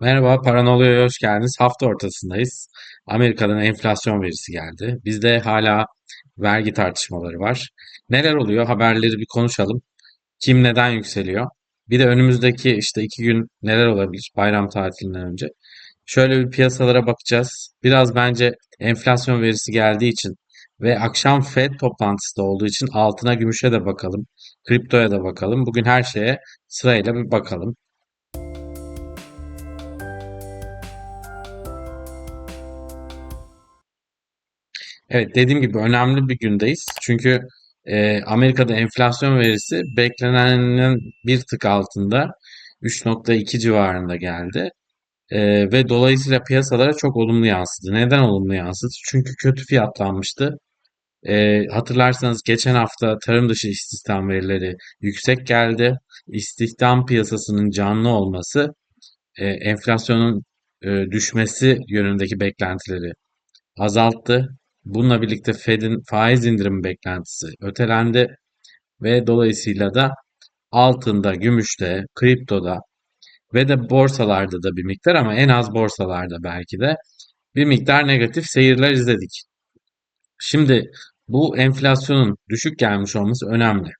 Merhaba, Paranolyo'ya hoş geldiniz. Hafta ortasındayız. Amerika'dan enflasyon verisi geldi. Bizde hala vergi tartışmaları var. Neler oluyor? Haberleri bir konuşalım. Kim neden yükseliyor? Bir de önümüzdeki işte iki gün neler olabilir bayram tatilinden önce? Şöyle bir piyasalara bakacağız. Biraz bence enflasyon verisi geldiği için ve akşam Fed toplantısı da olduğu için altına, gümüşe de bakalım. Kriptoya da bakalım. Bugün her şeye sırayla bir bakalım. Evet, dediğim gibi önemli bir gündeyiz. Çünkü e, Amerika'da enflasyon verisi beklenenin bir tık altında 3.2 civarında geldi. E, ve dolayısıyla piyasalara çok olumlu yansıdı. Neden olumlu yansıdı? Çünkü kötü fiyatlanmıştı. E, hatırlarsanız geçen hafta tarım dışı istihdam verileri yüksek geldi. İstihdam piyasasının canlı olması e, enflasyonun e, düşmesi yönündeki beklentileri azalttı. Bununla birlikte Fed'in faiz indirimi beklentisi ötelendi ve dolayısıyla da altında, gümüşte, kriptoda ve de borsalarda da bir miktar ama en az borsalarda belki de bir miktar negatif seyirler izledik. Şimdi bu enflasyonun düşük gelmiş olması önemli.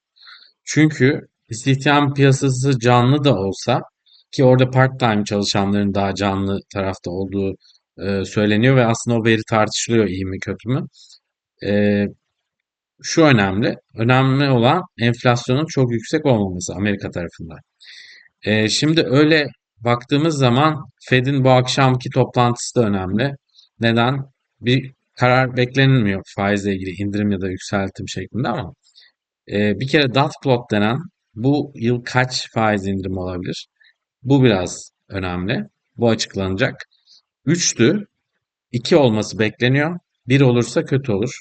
Çünkü istihdam piyasası canlı da olsa ki orada part-time çalışanların daha canlı tarafta olduğu e, söyleniyor ve aslında o veri tartışılıyor iyi mi kötü mü. E, şu önemli. Önemli olan enflasyonun çok yüksek olmaması Amerika tarafından. E, şimdi öyle baktığımız zaman Fed'in bu akşamki toplantısı da önemli. Neden? Bir karar beklenilmiyor faizle ilgili indirim ya da yükseltim şeklinde ama e, bir kere dot plot denen bu yıl kaç faiz indirim olabilir? Bu biraz önemli. Bu açıklanacak. Üçtü. 2 olması bekleniyor. Bir olursa kötü olur.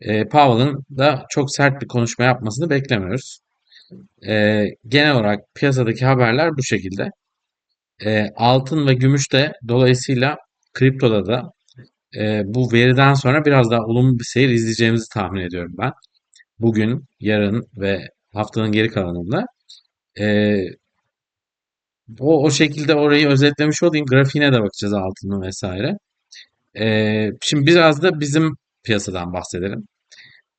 E, Powell'ın da çok sert bir konuşma yapmasını beklemiyoruz. E, genel olarak piyasadaki haberler bu şekilde. E, altın ve gümüş de dolayısıyla kriptoda da e, bu veriden sonra biraz daha olumlu bir seyir izleyeceğimizi tahmin ediyorum ben. Bugün, yarın ve haftanın geri kalanında. E, o, o şekilde orayı özetlemiş olayım. Grafiğine de bakacağız altının vesaire. E, şimdi biraz da bizim piyasadan bahsedelim.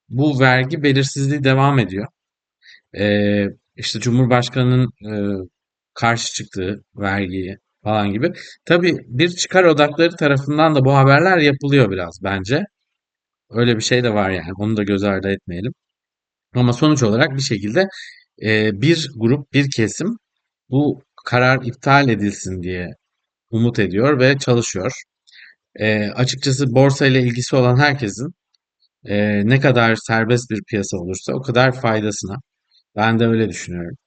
Bu vergi belirsizliği devam ediyor. Ee, işte Cumhurbaşkanı'nın e, karşı çıktığı vergiyi falan gibi. Tabii bir çıkar odakları tarafından da bu haberler yapılıyor biraz bence. Öyle bir şey de var yani. Onu da göz ardı etmeyelim. Ama sonuç olarak bir şekilde e, bir grup, bir kesim bu karar iptal edilsin diye umut ediyor ve çalışıyor. E, açıkçası borsa ile ilgisi olan herkesin e, ne kadar serbest bir piyasa olursa o kadar faydasına. Ben de öyle düşünüyorum.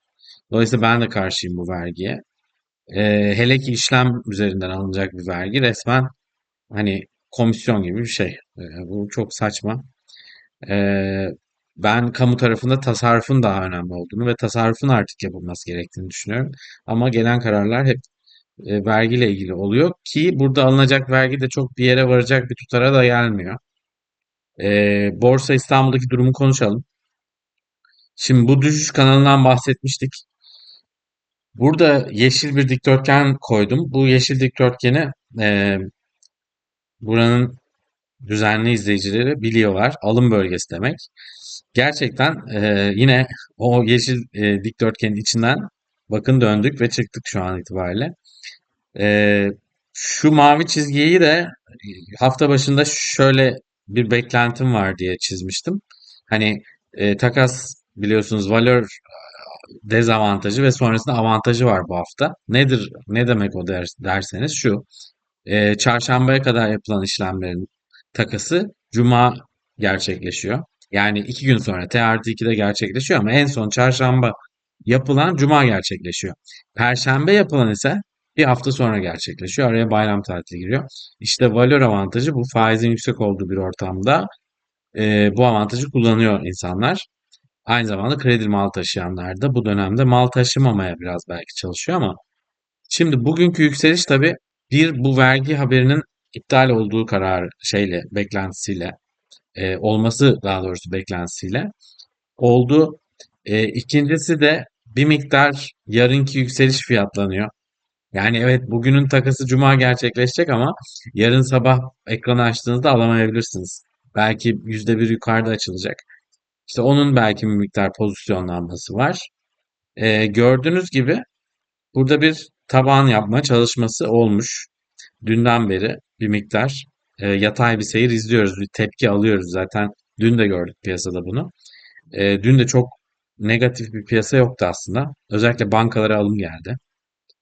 Dolayısıyla ben de karşıyım bu vergiye. Ee, hele ki işlem üzerinden alınacak bir vergi resmen hani komisyon gibi bir şey. Ee, bu çok saçma. Ee, ben kamu tarafında tasarrufun daha önemli olduğunu ve tasarrufun artık yapılması gerektiğini düşünüyorum. Ama gelen kararlar hep e, vergiyle ilgili oluyor ki burada alınacak vergi de çok bir yere varacak bir tutara da gelmiyor. Ee, Borsa İstanbul'daki durumu konuşalım. Şimdi bu düşüş kanalından bahsetmiştik. Burada yeşil bir dikdörtgen koydum. Bu yeşil dikdörtgeni e, buranın düzenli izleyicileri biliyorlar. Alım bölgesi demek. Gerçekten e, yine o yeşil e, dikdörtgenin içinden bakın döndük ve çıktık şu an itibariyle. E, şu mavi çizgiyi de hafta başında şöyle bir beklentim var diye çizmiştim. Hani e, takas biliyorsunuz valör dezavantajı ve sonrasında avantajı var bu hafta. Nedir, ne demek o der, derseniz şu. E, çarşambaya kadar yapılan işlemlerin takası cuma gerçekleşiyor. Yani iki gün sonra T artı 2'de gerçekleşiyor ama en son çarşamba yapılan cuma gerçekleşiyor. Perşembe yapılan ise bir hafta sonra gerçekleşiyor. Araya bayram tatili giriyor. İşte valör avantajı bu faizin yüksek olduğu bir ortamda e, bu avantajı kullanıyor insanlar. Aynı zamanda kredi mal taşıyanlar da bu dönemde mal taşımamaya biraz belki çalışıyor ama şimdi bugünkü yükseliş tabii bir bu vergi haberinin iptal olduğu karar şeyle beklentisiyle e, olması daha doğrusu beklentisiyle oldu. E, ikincisi de bir miktar yarınki yükseliş fiyatlanıyor. Yani evet bugünün takası cuma gerçekleşecek ama yarın sabah ekranı açtığınızda alamayabilirsiniz. Belki yüzde bir yukarıda açılacak. İşte onun belki bir miktar pozisyonlanması var. Ee, gördüğünüz gibi burada bir taban yapma çalışması olmuş. Dünden beri bir miktar e, yatay bir seyir izliyoruz. Bir tepki alıyoruz zaten. Dün de gördük piyasada bunu. E, dün de çok negatif bir piyasa yoktu aslında. Özellikle bankalara alım geldi.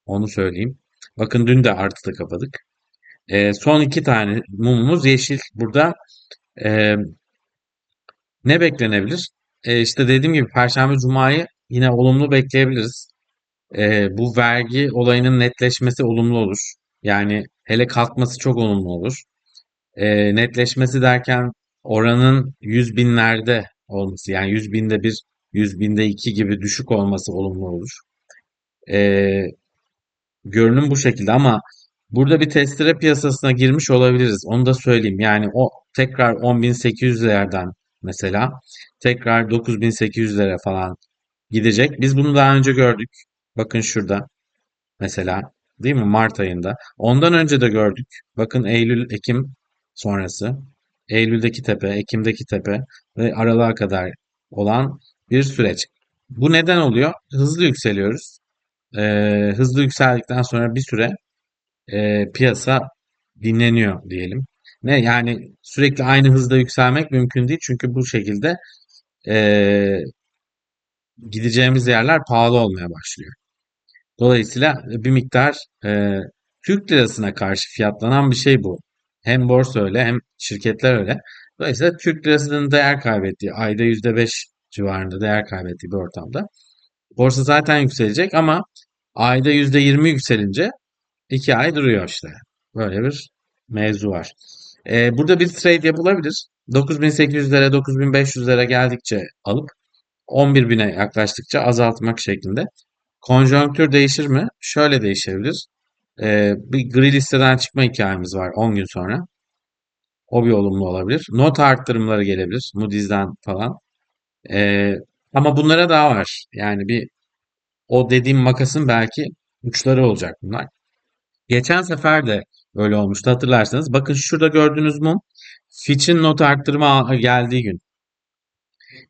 Onu söyleyeyim. Bakın dün de artıda kapadık. E, son iki tane mumumuz yeşil. Burada e, ne beklenebilir? E, işte dediğim gibi Perşembe Cuma'yı yine olumlu bekleyebiliriz. E, bu vergi olayının netleşmesi olumlu olur. Yani hele kalkması çok olumlu olur. E, netleşmesi derken oranın yüz binlerde olması yani yüz binde bir, yüz binde iki gibi düşük olması olumlu olur. E, görünüm bu şekilde ama burada bir testere piyasasına girmiş olabiliriz. Onu da söyleyeyim. Yani o tekrar 10.800'lerden mesela tekrar 9.800'lere falan gidecek. Biz bunu daha önce gördük. Bakın şurada mesela değil mi? Mart ayında. Ondan önce de gördük. Bakın Eylül, Ekim sonrası. Eylül'deki tepe, Ekim'deki tepe ve aralığa kadar olan bir süreç. Bu neden oluyor? Hızlı yükseliyoruz. Ee, hızlı yükseldikten sonra bir süre e, piyasa dinleniyor diyelim. Ne yani sürekli aynı hızda yükselmek mümkün değil çünkü bu şekilde e, gideceğimiz yerler pahalı olmaya başlıyor. Dolayısıyla bir miktar e, Türk lirasına karşı fiyatlanan bir şey bu. Hem borsa öyle hem şirketler öyle. Dolayısıyla Türk lirasının değer kaybettiği, ayda %5 civarında değer kaybettiği bir ortamda. Borsa zaten yükselecek ama ayda %20 yükselince 2 ay duruyor işte. Böyle bir mevzu var. E, burada bir trade yapılabilir. 9800'lere 9500'lere geldikçe alıp 11.000'e yaklaştıkça azaltmak şeklinde. Konjonktür değişir mi? Şöyle değişebilir. Ee, bir gri listeden çıkma hikayemiz var 10 gün sonra. O bir olumlu olabilir. Not arttırımları gelebilir. Moody's'den falan. Ee, ama bunlara daha var. Yani bir o dediğim makasın belki uçları olacak bunlar. Geçen sefer de öyle olmuştu hatırlarsanız. Bakın şurada gördüğünüz mum Fitch'in not arttırma geldiği gün.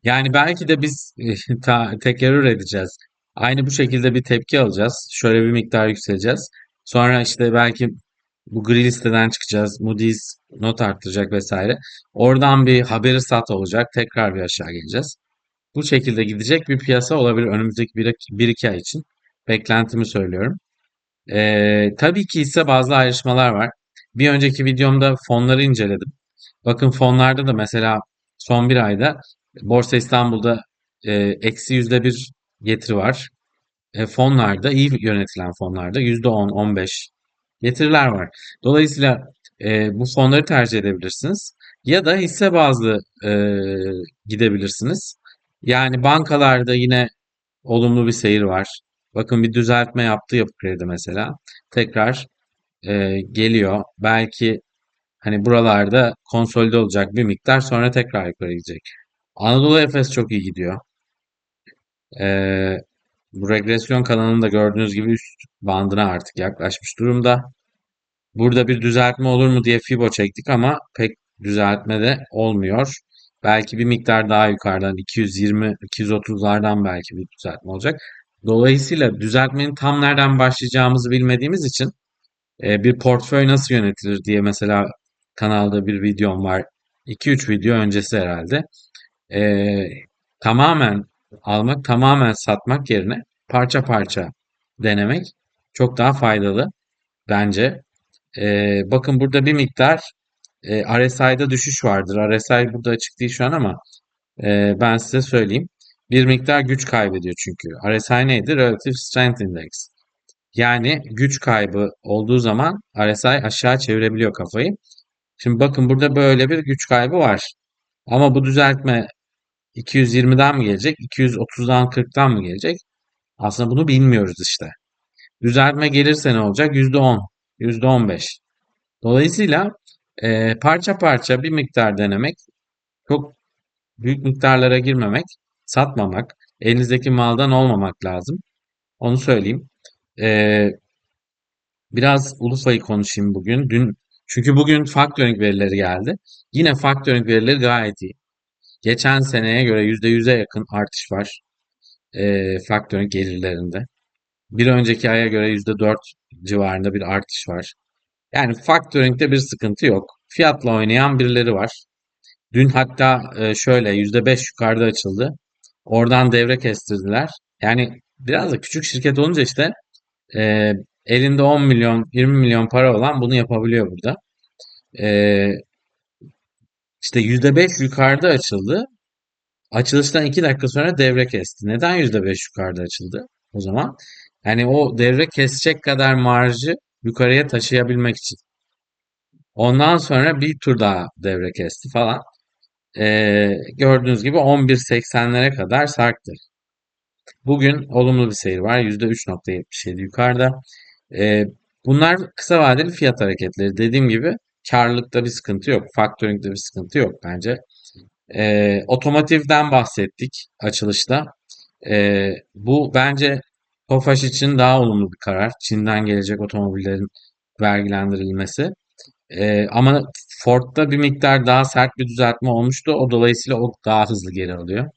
Yani belki de biz ta, tekrar edeceğiz. Aynı bu şekilde bir tepki alacağız. Şöyle bir miktar yükseleceğiz. Sonra işte belki bu gri listeden çıkacağız. Moody's not arttıracak vesaire. Oradan bir haberi sat olacak. Tekrar bir aşağı geleceğiz. Bu şekilde gidecek bir piyasa olabilir önümüzdeki 1-2 ay için. Beklentimi söylüyorum. Ee, tabii ki ise bazı ayrışmalar var. Bir önceki videomda fonları inceledim. Bakın fonlarda da mesela son bir ayda Borsa İstanbul'da e, eksi yüzde bir getiri var. E, fonlarda, iyi yönetilen fonlarda yüzde on, on beş getiriler var. Dolayısıyla e, bu fonları tercih edebilirsiniz. Ya da hisse bazlı e, gidebilirsiniz. Yani bankalarda yine olumlu bir seyir var. Bakın bir düzeltme yaptı Yapı Kredi mesela. Tekrar e, geliyor. Belki hani buralarda konsolide olacak bir miktar sonra tekrar yukarı gidecek. Anadolu Efes çok iyi gidiyor. Ee, bu regresyon kanalında gördüğünüz gibi üst bandına artık yaklaşmış durumda. Burada bir düzeltme olur mu diye Fibo çektik ama pek düzeltme de olmuyor. Belki bir miktar daha yukarıdan 220-230'lardan belki bir düzeltme olacak. Dolayısıyla düzeltmenin tam nereden başlayacağımızı bilmediğimiz için e, bir portföy nasıl yönetilir diye mesela kanalda bir videom var. 2-3 video öncesi herhalde. E, tamamen almak, tamamen satmak yerine parça parça denemek çok daha faydalı bence. E, bakın burada bir miktar e, RSI'da düşüş vardır. RSI burada açık değil şu an ama e, ben size söyleyeyim. Bir miktar güç kaybediyor çünkü. RSI neydi? Relative Strength Index. Yani güç kaybı olduğu zaman RSI aşağı çevirebiliyor kafayı. Şimdi bakın burada böyle bir güç kaybı var. Ama bu düzeltme 220'den mi gelecek? 230'dan 40'tan mı gelecek? Aslında bunu bilmiyoruz işte. Düzeltme gelirse ne olacak? %10, %15. Dolayısıyla e, parça parça bir miktar denemek, çok büyük miktarlara girmemek, satmamak, elinizdeki maldan olmamak lazım. Onu söyleyeyim. E, Biraz Ulufa'yı konuşayım bugün. Dün çünkü bugün factoring verileri geldi. Yine factoring verileri gayet iyi. Geçen seneye göre %100'e yakın artış var e, factoring gelirlerinde. Bir önceki aya göre %4 civarında bir artış var. Yani factoring'de bir sıkıntı yok. Fiyatla oynayan birileri var. Dün hatta e, şöyle %5 yukarıda açıldı. Oradan devre kestirdiler. Yani biraz da küçük şirket olunca işte e, elinde 10 milyon 20 milyon para olan bunu yapabiliyor burada. E, işte %5 yukarıda açıldı. Açılıştan 2 dakika sonra devre kesti. Neden %5 yukarıda açıldı o zaman? Yani o devre kesecek kadar marjı yukarıya taşıyabilmek için. Ondan sonra bir tur daha devre kesti falan. Ee, gördüğünüz gibi 11.80'lere kadar sarktı. Bugün olumlu bir seyir var. %3.77 yukarıda. Ee, bunlar kısa vadeli fiyat hareketleri. Dediğim gibi karlılıkta bir sıkıntı yok. Factoring'de bir sıkıntı yok bence. Ee, otomotivden bahsettik açılışta. Ee, bu bence Tofaş için daha olumlu bir karar. Çin'den gelecek otomobillerin vergilendirilmesi. Ee, ama Ford'da bir miktar daha sert bir düzeltme olmuştu. O dolayısıyla o daha hızlı geri alıyor.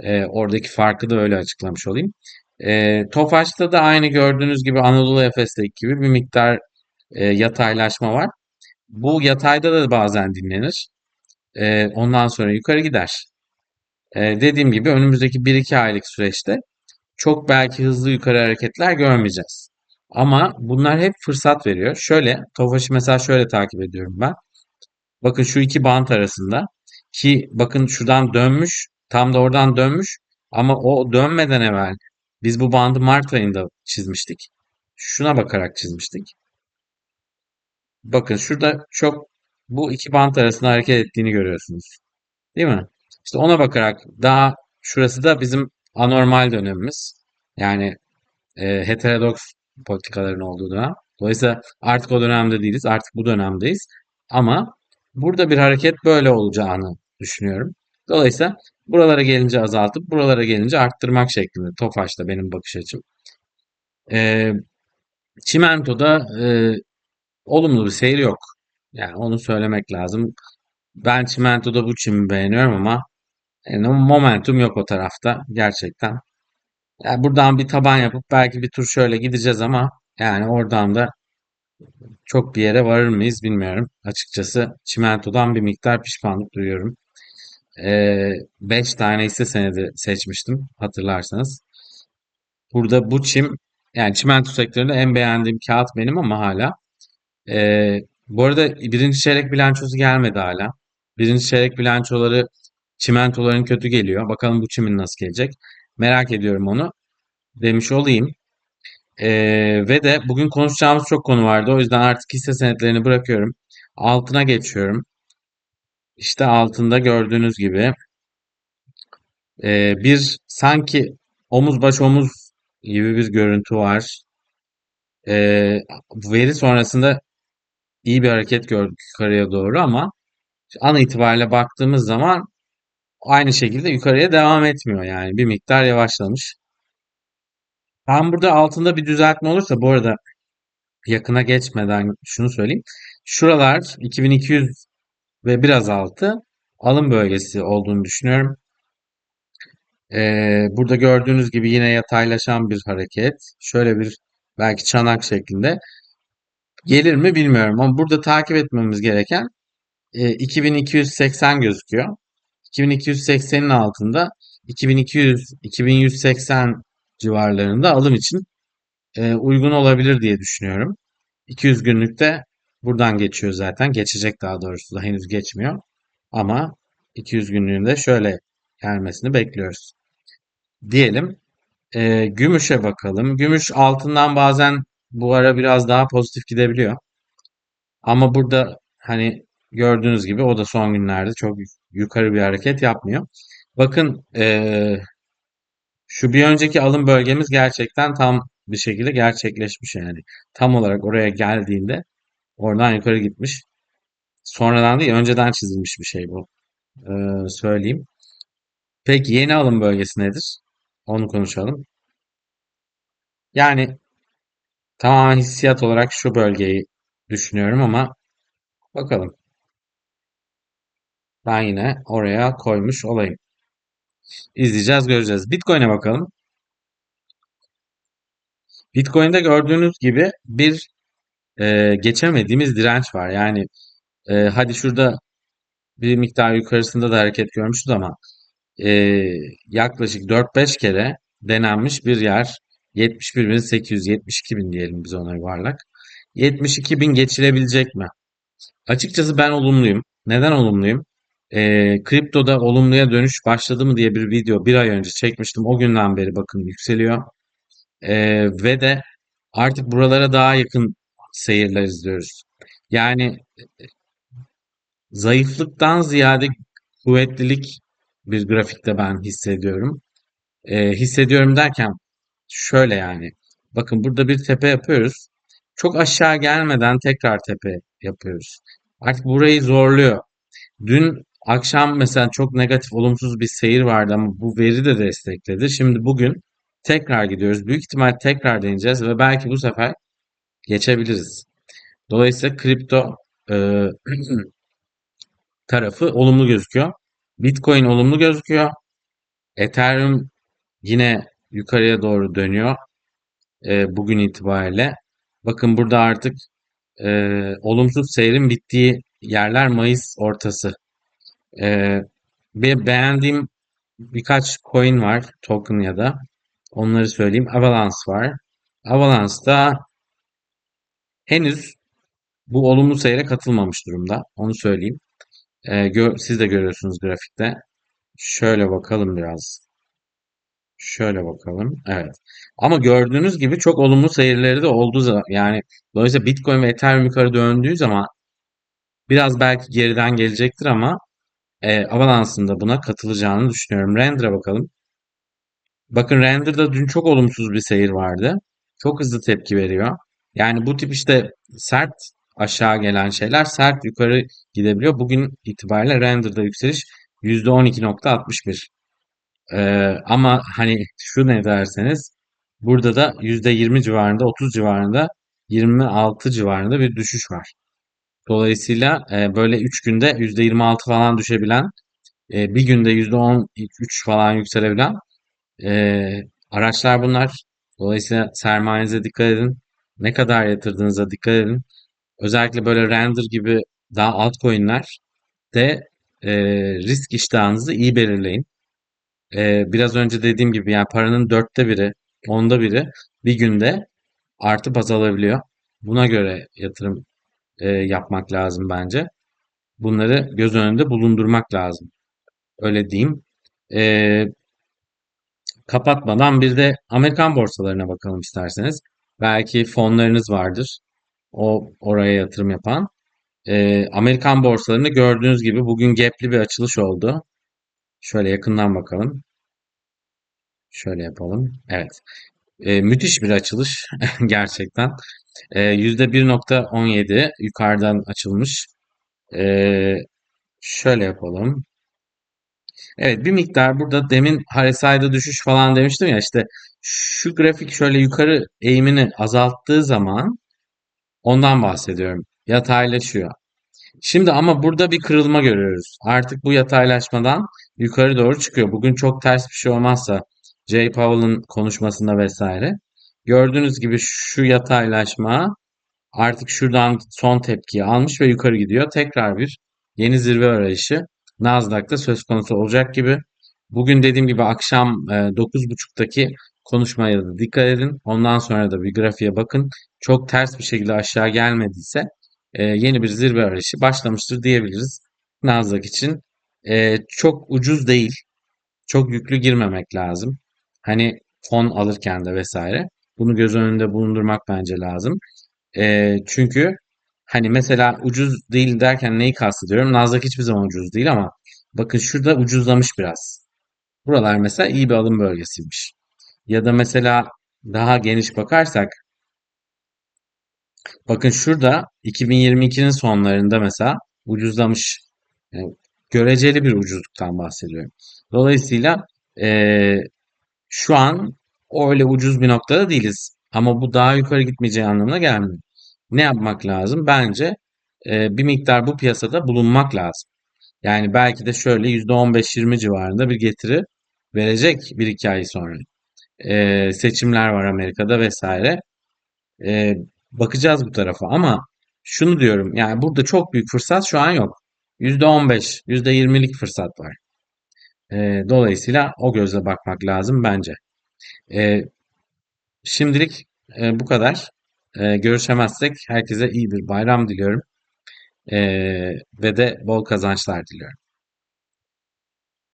Ee, oradaki farkı da öyle açıklamış olayım. Ee, Tofaş'ta da aynı gördüğünüz gibi Anadolu Efes'teki gibi bir miktar e, yataylaşma var. Bu yatayda da bazen dinlenir. Ee, ondan sonra yukarı gider. Ee, dediğim gibi önümüzdeki 1-2 aylık süreçte çok belki hızlı yukarı hareketler görmeyeceğiz. Ama bunlar hep fırsat veriyor. Şöyle, Tofaş'ı mesela şöyle takip ediyorum ben. Bakın şu iki bant arasında ki bakın şuradan dönmüş, tam da oradan dönmüş ama o dönmeden evvel biz bu bandı Mart ayında çizmiştik. Şuna bakarak çizmiştik. Bakın şurada çok bu iki bant arasında hareket ettiğini görüyorsunuz. Değil mi? İşte ona bakarak daha şurası da bizim anormal dönemimiz. Yani e, heterodoks politikaların olduğu dönem. Dolayısıyla artık o dönemde değiliz. Artık bu dönemdeyiz. Ama burada bir hareket böyle olacağını düşünüyorum. Dolayısıyla buralara gelince azaltıp buralara gelince arttırmak şeklinde. Tofaş'ta benim bakış açım. E, Çimento'da e, olumlu bir seyir yok. Yani onu söylemek lazım. Ben Çimento'da bu çimi beğeniyorum ama yani momentum yok o tarafta gerçekten. Yani buradan bir taban yapıp belki bir tur şöyle gideceğiz ama yani oradan da çok bir yere varır mıyız bilmiyorum. Açıkçası çimentodan bir miktar pişmanlık duyuyorum. Ee, 5 tane hisse senedi seçmiştim hatırlarsanız. Burada bu çim yani çimento sektöründe en beğendiğim kağıt benim ama hala. Ee, bu arada birinci çeyrek bilançosu gelmedi hala. Birinci çeyrek bilançoları çimentoların kötü geliyor. Bakalım bu çimin nasıl gelecek. Merak ediyorum onu. Demiş olayım. Ee, ve de bugün konuşacağımız çok konu vardı. O yüzden artık hisse senetlerini bırakıyorum. Altına geçiyorum. İşte altında gördüğünüz gibi e, bir sanki omuz baş omuz gibi bir görüntü var. E, veri sonrasında iyi bir hareket gördük yukarıya doğru ama an itibariyle baktığımız zaman aynı şekilde yukarıya devam etmiyor yani bir miktar yavaşlamış. Ben burada altında bir düzeltme olursa bu arada yakına geçmeden şunu söyleyeyim. Şuralar 2200 ve biraz altı alım bölgesi olduğunu düşünüyorum. Ee, burada gördüğünüz gibi yine yataylaşan bir hareket. Şöyle bir belki çanak şeklinde. Gelir mi bilmiyorum ama burada takip etmemiz gereken e, 2280 gözüküyor. 2280'in altında 2200 2180 civarlarında alım için e, uygun olabilir diye düşünüyorum. 200 günlükte buradan geçiyor zaten. Geçecek daha doğrusu da henüz geçmiyor. Ama 200 günlüğünde şöyle gelmesini bekliyoruz. Diyelim. E, gümüşe bakalım. Gümüş altından bazen bu ara biraz daha pozitif gidebiliyor. Ama burada hani gördüğünüz gibi o da son günlerde çok yukarı bir hareket yapmıyor. Bakın e, şu bir önceki alım bölgemiz gerçekten tam bir şekilde gerçekleşmiş yani. Tam olarak oraya geldiğinde oradan yukarı gitmiş. Sonradan değil önceden çizilmiş bir şey bu. Ee, söyleyeyim. Peki yeni alım bölgesi nedir? Onu konuşalım. Yani Tamamen hissiyat olarak şu bölgeyi düşünüyorum ama bakalım. Ben yine oraya koymuş olayım. İzleyeceğiz, göreceğiz. Bitcoin'e bakalım. Bitcoin'de gördüğünüz gibi bir e, geçemediğimiz direnç var. Yani e, hadi şurada bir miktar yukarısında da hareket görmüşüz ama e, yaklaşık 4-5 kere denenmiş bir yer. 71.800, 72.000 diyelim biz ona yuvarlak. 72.000 geçilebilecek mi? Açıkçası ben olumluyum. Neden olumluyum? E, kriptoda olumluya dönüş başladı mı diye bir video bir ay önce çekmiştim. O günden beri bakın yükseliyor. E, ve de artık buralara daha yakın seyirler izliyoruz. Yani zayıflıktan ziyade kuvvetlilik bir grafikte ben hissediyorum. Ee, hissediyorum derken şöyle yani. Bakın burada bir tepe yapıyoruz. Çok aşağı gelmeden tekrar tepe yapıyoruz. Artık burayı zorluyor. Dün akşam mesela çok negatif, olumsuz bir seyir vardı ama bu veri de destekledi. Şimdi bugün tekrar gidiyoruz. Büyük ihtimal tekrar deneyeceğiz ve belki bu sefer geçebiliriz. Dolayısıyla kripto e, tarafı olumlu gözüküyor. Bitcoin olumlu gözüküyor. Ethereum yine yukarıya doğru dönüyor e, bugün itibariyle. Bakın burada artık e, olumsuz seyrin bittiği yerler Mayıs ortası. E, bir beğendiğim birkaç coin var, token ya da onları söyleyeyim. Avalanche var. Avalanche'da henüz bu olumlu seyre katılmamış durumda. Onu söyleyeyim. E, gö- siz de görüyorsunuz grafikte. Şöyle bakalım biraz. Şöyle bakalım. Evet. Ama gördüğünüz gibi çok olumlu seyirleri de oldu. za- Yani dolayısıyla Bitcoin ve Ethereum yukarı döndüğü zaman biraz belki geriden gelecektir ama e, Avalanche'ın da buna katılacağını düşünüyorum. Render'a bakalım. Bakın Render'da dün çok olumsuz bir seyir vardı. Çok hızlı tepki veriyor. Yani bu tip işte sert aşağı gelen şeyler sert yukarı gidebiliyor. Bugün itibariyle Render'da yükseliş %12.61. Ee, ama hani şu ne derseniz burada da %20 civarında 30 civarında 26 civarında bir düşüş var. Dolayısıyla e, böyle 3 günde %26 falan düşebilen e, bir günde %13 falan yükselebilen e, araçlar bunlar. Dolayısıyla sermayenize dikkat edin. Ne kadar yatırdığınıza dikkat edin. Özellikle böyle Render gibi daha altcoin'ler de e, risk iştahınızı iyi belirleyin. Ee, biraz önce dediğim gibi yani paranın dörtte biri, onda biri bir günde artıp azalabiliyor. Buna göre yatırım e, yapmak lazım bence. Bunları göz önünde bulundurmak lazım. Öyle diyeyim. Ee, kapatmadan bir de Amerikan borsalarına bakalım isterseniz. Belki fonlarınız vardır. O oraya yatırım yapan. Ee, Amerikan borsalarında gördüğünüz gibi bugün gap'li bir açılış oldu. Şöyle yakından bakalım. Şöyle yapalım. Evet. Ee, müthiş bir açılış gerçekten. Ee, %1.17 yukarıdan açılmış. Ee, şöyle yapalım. Evet bir miktar burada demin RSI'da düşüş falan demiştim ya işte şu grafik şöyle yukarı eğimini azalttığı zaman ondan bahsediyorum. Yataylaşıyor. Şimdi ama burada bir kırılma görüyoruz. Artık bu yataylaşmadan yukarı doğru çıkıyor. Bugün çok ters bir şey olmazsa Jay Powell'ın konuşmasında vesaire. Gördüğünüz gibi şu yataylaşma artık şuradan son tepkiyi almış ve yukarı gidiyor. Tekrar bir yeni zirve arayışı Nasdaq'ta söz konusu olacak gibi. Bugün dediğim gibi akşam e, 9.30'daki konuşmaya da dikkat edin. Ondan sonra da bir grafiğe bakın. Çok ters bir şekilde aşağı gelmediyse e, yeni bir zirve arayışı başlamıştır diyebiliriz. Nasdaq için e, çok ucuz değil. Çok yüklü girmemek lazım. Hani fon alırken de vesaire. Bunu göz önünde bulundurmak bence lazım. E, çünkü hani mesela ucuz değil derken neyi kastediyorum? Nasdaq hiçbir zaman ucuz değil ama bakın şurada ucuzlamış biraz. Buralar mesela iyi bir alım bölgesiymiş. Ya da mesela daha geniş bakarsak bakın şurada 2022'nin sonlarında mesela ucuzlamış. Yani göreceli bir ucuzluktan bahsediyorum. Dolayısıyla eee, şu an öyle ucuz bir noktada değiliz. Ama bu daha yukarı gitmeyeceği anlamına gelmiyor. Ne yapmak lazım? Bence e, bir miktar bu piyasada bulunmak lazım. Yani belki de şöyle %15-20 civarında bir getiri verecek bir iki ay sonra. E, seçimler var Amerika'da vesaire. E, bakacağız bu tarafa ama şunu diyorum yani burada çok büyük fırsat şu an yok. %15, %20'lik fırsat var. E, dolayısıyla o gözle bakmak lazım bence. E, şimdilik e, bu kadar. E, görüşemezsek herkese iyi bir bayram diliyorum. E, ve de bol kazançlar diliyorum.